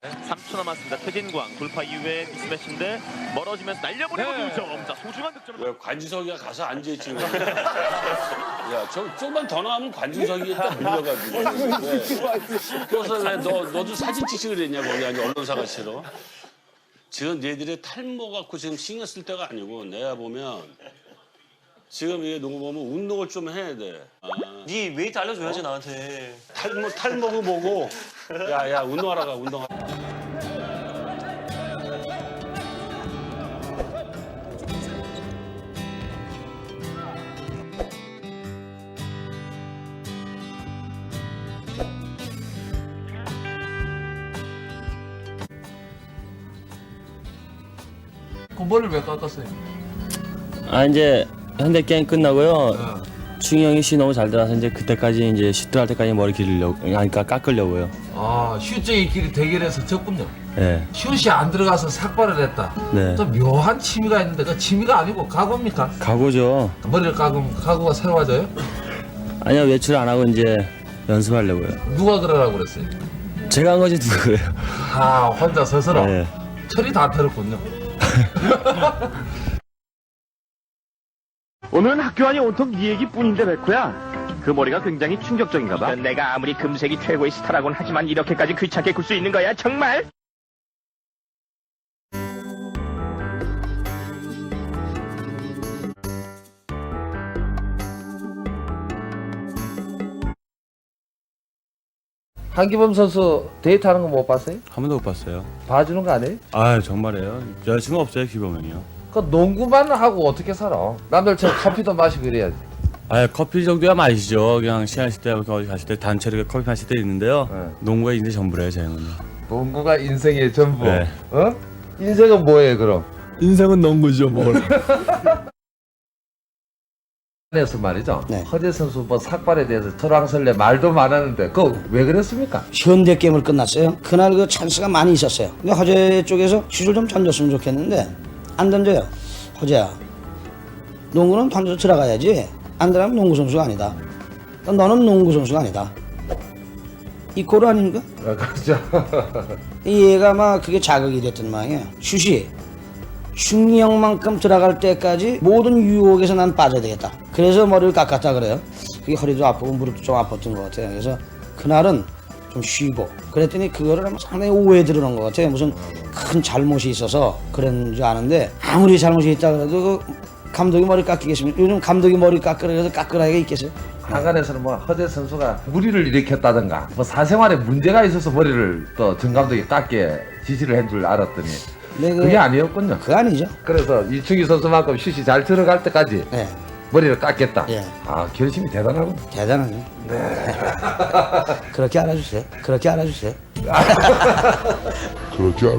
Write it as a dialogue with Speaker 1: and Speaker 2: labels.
Speaker 1: 3초 남았습니다. 최진광 돌파 이후에 미스매치인데 멀어지면서 날려보내고
Speaker 2: 네.
Speaker 1: 득점. 자 소중한 득점을
Speaker 3: 왜 관중석이가 가서 앉아있지? 야, 저 조금만 더 나가면 관중석이 딱 밀려가지고. 왜? 그래서 왜 너, 너도 사진 찍지 그랬냐, 거기 아니 언론사가 싫어? 지금 얘들이 탈모 갖고 지금 신경 쓸 때가 아니고 내가 보면 지금 이게 농구 보면 운동을 좀 해야 돼. 아,
Speaker 4: 네 웨이트 알려줘야지 나한테.
Speaker 3: 탈모, 탈모고 뭐고. 야, 야, 운동하러 가, 운동하러.
Speaker 2: 그 머리를 왜 깎았어요?
Speaker 5: 아 이제 현대 게임 끝나고요. 충영이 씨 너무 잘 들어서 이제 그때까지 이제 슛들 할 때까지 머리 기르려고 그러니까 깎으려고요.
Speaker 2: 아 길이 대결해서 졌군요.
Speaker 5: 네.
Speaker 2: 슛이 안 들어가서 삭발을 했다.
Speaker 5: 네.
Speaker 2: 또 묘한 취미가 있는데 그 취미가 아니고 각오입니까?
Speaker 5: 가고죠.
Speaker 2: 머리를 깎으면 각오가 새로워져요?
Speaker 5: 아니요 외출 안 하고 이제 연습하려고요.
Speaker 2: 누가 그러라고 그랬어요?
Speaker 5: 제가 한 거지 누가 그래요.
Speaker 2: 아 혼자 스스로
Speaker 5: 네.
Speaker 2: 철이 다 들었군요.
Speaker 1: 오늘은 학교 안이 온통 네 얘기뿐인데 백호야. 그 머리가 굉장히 충격적인가 봐. 내가 아무리 금색이 최고의 스타라곤 하지만 이렇게까지 귀찮게 굴 수 있는 거야 정말?
Speaker 2: 한기범 선수 데이트하는 거 못 봤어요?
Speaker 5: 한 번도 못 봤어요.
Speaker 2: 봐주는 거 아니에요?
Speaker 5: 아 정말이에요. 여자친구 없어요 기범형이요.
Speaker 2: 그 농구만 하고 어떻게 살아? 남들처럼 커피도 마시고 이래야지.
Speaker 5: 아 커피 정도야 마시죠. 그냥 시간 있을 때 어디 가실 때 단체로 커피 마실 때 있는데요.
Speaker 2: 네.
Speaker 5: 농구가 이제 전부래요 제 형은요.
Speaker 2: 농구가 인생의 전부.
Speaker 5: 네.
Speaker 2: 어? 인생은 뭐예요 그럼?
Speaker 5: 인생은 농구죠 뭘.
Speaker 2: 에서 말이죠.
Speaker 6: 네.
Speaker 2: 허재 선수 뭐 삭발에 대해서 설왕설래 말도 많았는데 그거 왜 그랬습니까?
Speaker 6: 현대 게임을 끝났어요. 그날 그 찬스가 많이 있었어요. 근데 허재 쪽에서 슛을 좀 던졌으면 좋겠는데 안 던져요. 허재야, 농구는 던져서 들어가야지. 안 들어가면 농구 선수가 아니다. 너는 농구 선수가 아니다. 이꼴 아닙니까?
Speaker 2: 아, 그렇죠.
Speaker 6: 이 얘가 막 그게 자극이 됐던 모양이에요. 슛이 흉령만큼 들어갈 때까지 모든 유혹에서 난 빠져야 되겠다. 그래서 머리를 깎았다 그래요. 그게 허리도 아프고 무릎도 좀 아팠던 것 같아요. 그래서 그날은 좀 쉬고 그랬더니 그거를 상당히 오해 들어놓은 것 같아요. 무슨 큰 잘못이 있어서 그런 줄 아는데 아무리 잘못이 있다 그래도 그 감독이 머리 깎이겠습니까? 요즘 감독이 머리 깎으라 해서 깎으라가 있겠어요?
Speaker 2: 한간에서는 뭐 허재 선수가 무리를 일으켰다든가 뭐 사생활에 문제가 있어서 머리를 또정 감독이 깎게 지시를 한 줄 알았더니
Speaker 6: 네, 그-
Speaker 2: 그게 아니었군요.
Speaker 6: 그거 아니죠.
Speaker 2: 그래서 이충희 선수만큼 슛이 잘 들어갈 때까지
Speaker 6: 네,
Speaker 2: 머리를 깎겠다.
Speaker 6: 예.
Speaker 2: 아 결심이 대단하군.
Speaker 6: 대단하죠. 그렇게 알아주세요. 그렇게 알아주세요.
Speaker 7: 그렇지 않